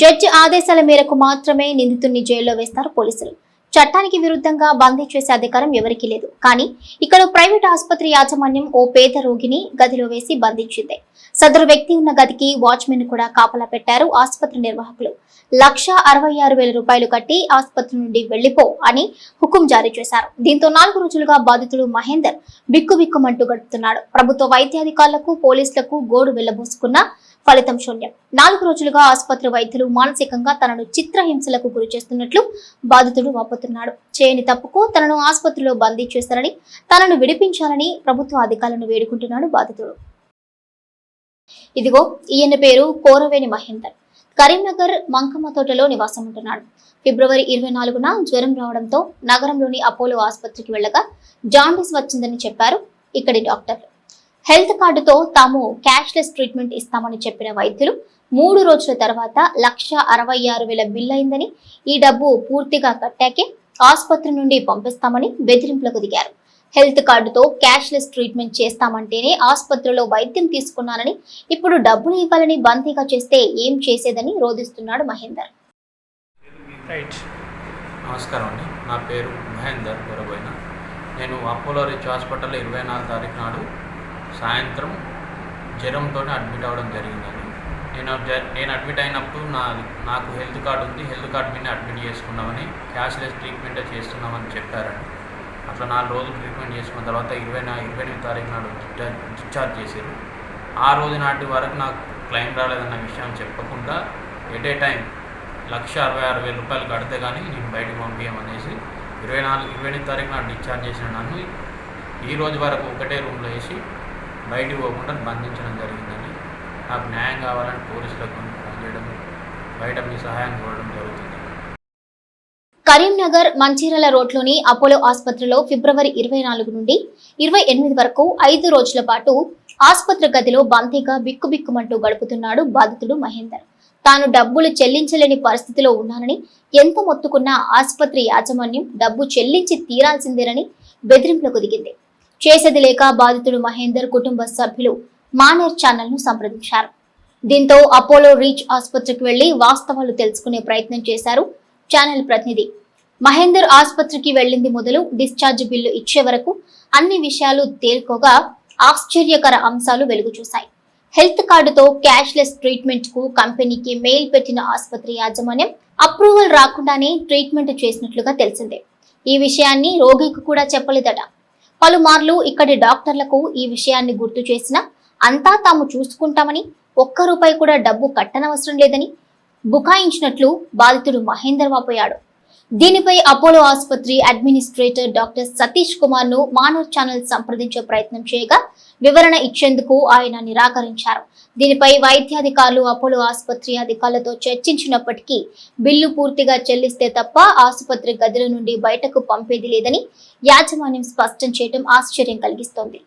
Judge ఆదేశాల మేరకు మాత్రమే నిందితుడిని జైల్లో వేస్తారు పోలీసులు. చట్టానికి విరుద్ధంగా బందీ చేసే అధికారం ఎవరికీ లేదు. కానీ ఇక్కడ ప్రైవేట్ ఆసుపత్రి యాజమాన్యం ఓ పేద రోగిని గదిలో వేసి బంధించింది. సదరు వ్యక్తి ఉన్న గదికి వాచ్మెన్ కూడా కాపలా పెట్టారు ఆసుపత్రి నిర్వాహకులు. లక్ష అరవై ఆరు వేల రూపాయలు కట్టి ఆసుపత్రి నుండి వెళ్ళిపో అని హుకుం జారీ చేశారు. దీంతో నాలుగు రోజులుగా బాధితుడు మహేందర్ బిక్కుబిక్కుమంటూ గడుపుతున్నాడు. ప్రభుత్వ వైద్యాధికారులకు పోలీసులకు గోడు వెళ్ళబోసుకున్న ఫలితం శూన్యం. నాలుగు రోజులుగా ఆసుపత్రి వైద్యులు మానసికంగా తనను చిత్రహింసలకు గురి చేస్తున్నట్లు బాధితుడు వాపోతున్నాడు. చేయని తప్పుకు తనను ఆసుపత్రిలో బందీ చేశారని తనను విడిపించాలని ప్రభుత్వ అధికారులను వేడుకుంటున్నాడు బాధితుడు. ఇదిగో ఈయన పేరు కోరవేణి మహేందర్. కరీంనగర్ మంకమ్మ తోటలో నివాసం ఉంటున్నాడు. ఫిబ్రవరి ఇరవై నాలుగున జ్వరం రావడంతో నగరంలోని అపోలో ఆసుపత్రికి వెళ్ళగా జాండీస్ వచ్చిందని చెప్పారు ఇక్కడి డాక్టర్లు హెల్త్ కార్డుతో తాము క్యాష్లెస్ ట్రీట్మెంట్ ఇస్తామని చెప్పిన వైద్యులు మూడు రోజుల తర్వాత లక్ష అరవై ఆరు వేల బిల్ అయిందని ఈ డబ్బు పూర్తిగా కట్టాకే ఆసుపత్రి నుండి పంపిస్తామని బెదిరింపులకు దిగారు. హెల్త్ కార్డుతో క్యాష్లెస్ ట్రీట్మెంట్ చేస్తామంటేనే ఆసుపత్రిలో వైద్యం తీసుకున్నానని ఇప్పుడు డబ్బులు ఇవ్వాలని బందీగా చేస్తే ఏం చేసేదని రోధిస్తున్నాడు మహేందర్. నమస్కారం అండి. నా పేరు మహేందర్ నేను అపోలో రిచ్ హాస్పిటల్ ఇరవై నాలుగు తారీఖు నాడు సాయంత్రం జ్వరంతో అడ్మిట్ అవ్వడం జరిగిందని నేను జ- నేను అడ్మిట్ అయినప్పుడు నా నాకు హెల్త్ కార్డు ఉంది హెల్త్ కార్డు మీద అడ్మిట్ చేసుకున్నామని క్యాష్లెస్ ట్రీట్మెంట్ చేస్తున్నామని చెప్పారండి. అట్లా నాలుగు రోజులు ట్రీట్మెంట్ చేసుకున్న తర్వాత ఇరవై నా ఇరవై ఎనిమిది తారీఖు నాడు డిశ్చార్జ్ డిశ్చార్జ్ చేశారు. ఆ రోజు నాటి వరకు నాకు క్లెయిమ్ రాలేదన్న విషయం చెప్పకుండా ఎట్ ఏ టైం లక్ష అరవై ఆరు వేల రూపాయలు కడితే కానీ నేను బయటకు పంపించమనేసి ఇరవై నాలుగు ఇరవై ఎనిమిది తారీఖు నాడు డిశ్చార్జ్ చేసిన నన్ను ఈ రోజు వరకు ఒకటే రూమ్లో వేసి బయటికి పోకుండా బంధించడం జరిగిందని నాకు న్యాయం కావాలని పోలీసులకు ఫోన్ చేయడం బయట మీ సహాయం కోరడం జరుగుతుంది. కరీంనగర్ మంచిర్యాల రోడ్లోని అపోలో ఆసుపత్రిలో ఫిబ్రవరి ఇరవై నాలుగు నుండి ఇరవై ఎనిమిది వరకు ఐదు రోజుల పాటు ఆసుపత్రి గదిలో బంతిగా బిక్కుబిక్కుమంటూ గడుపుతున్నాడు బాధితుడు మహేందర్. తాను డబ్బులు చెల్లించలేని పరిస్థితిలో ఉన్నానని ఎంత మొత్తుకున్నా ఆసుపత్రి యాజమాన్యం డబ్బు చెల్లించి తీరాల్సిందేనని బెదిరింపులకు దిగింది. చేసేది లేక బాధితుడు మహేందర్ కుటుంబ సభ్యులు మానేర్ ఛానల్ను సంప్రదించారు. దీంతో అపోలో రీచ్ ఆసుపత్రికి వెళ్ళి వాస్తవాలు తెలుసుకునే ప్రయత్నం చేశారు ఛానల్ ప్రతినిధి. మహేందర్ ఆసుపత్రికి వెళ్ళింది మొదలు డిశ్చార్జ్ బిల్లు ఇచ్చే వరకు అన్ని విషయాలు తేల్కోగా ఆశ్చర్యకర అంశాలు వెలుగు చూశాయి హెల్త్ కార్డుతో క్యాష్లెస్ ట్రీట్మెంట్కు కంపెనీకి మెయిల్ పెట్టిన ఆసుపత్రి యాజమాన్యం అప్రూవల్ రాకుండానే ట్రీట్మెంట్ చేసినట్లుగా తెలిసిందే. ఈ విషయాన్ని రోగికి కూడా చెప్పలేదట. పలుమార్లు ఇక్కడి డాక్టర్లకు ఈ విషయాన్ని గుర్తు చేసినా అంతా తాము చూసుకుంటామని ఒక్క రూపాయి కూడా డబ్బు కట్టనవసరం లేదని బుకాయించినట్లు బాధితుడు మహేందర్ వాపోయాడు దీనిపై అపోలో ఆసుపత్రి అడ్మినిస్ట్రేటర్ డాక్టర్ సతీష్ కుమార్ను మానవ్ ఛానల్ సంప్రదించే ప్రయత్నం చేయగా వివరణ ఇచ్చేందుకు ఆయన నిరాకరించారు. దీనిపై వైద్యాధికారులు అపోలో ఆసుపత్రి అధికారులతో చర్చించినప్పటికీ బిల్లు పూర్తిగా చెల్లిస్తే తప్ప ఆసుపత్రి గదుల నుండి బయటకు పంపేది లేదని యాజమాన్యం స్పష్టం చేయడం ఆశ్చర్యం కలిగిస్తోంది.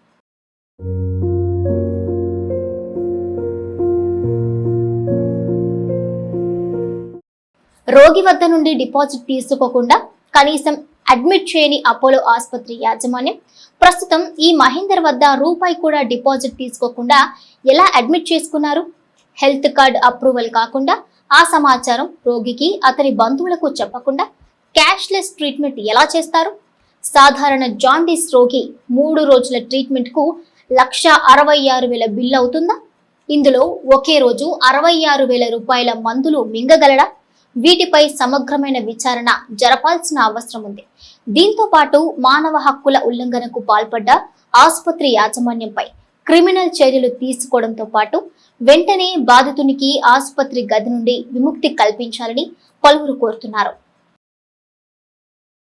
రోగి వద్ద నుండి డిపాజిట్ తీసుకోకుండా కనీసం అడ్మిట్ చేయని అపోలో ఆసుపత్రి యాజమాన్యం ప్రస్తుతం ఈ మహేందర్ వద్ద రూపాయి కూడా డిపాజిట్ తీసుకోకుండా ఎలా అడ్మిట్ చేసుకున్నారు? హెల్త్ కార్డ్ అప్రూవల్ కాకుండా ఆ సమాచారం రోగికి అతని బంధువులకు చెప్పకుండా క్యాష్లెస్ ట్రీట్మెంట్ ఎలా చేస్తారు? సాధారణ జాండీస్ రోగి మూడు రోజుల ట్రీట్మెంట్కు లక్ష అరవై ఆరు వేల బిల్ అవుతుందా? ఇందులో ఒకే రోజు అరవై ఆరు వేల రూపాయల మందులు మింగగలడా? వీటిపై సమగ్రమైన విచారణ జరపాల్సిన అవసరం ఉంది. దీంతో పాటు మానవ హక్కుల ఉల్లంఘనకు పాల్పడ్డ ఆసుపత్రి యాజమాన్యంపై క్రిమినల్ చర్యలు తీసుకోవడంతో పాటు వెంటనే బాధితునికి ఆసుపత్రి గది నుండి విముక్తి కల్పించాలని పలువురు కోరుతున్నారు.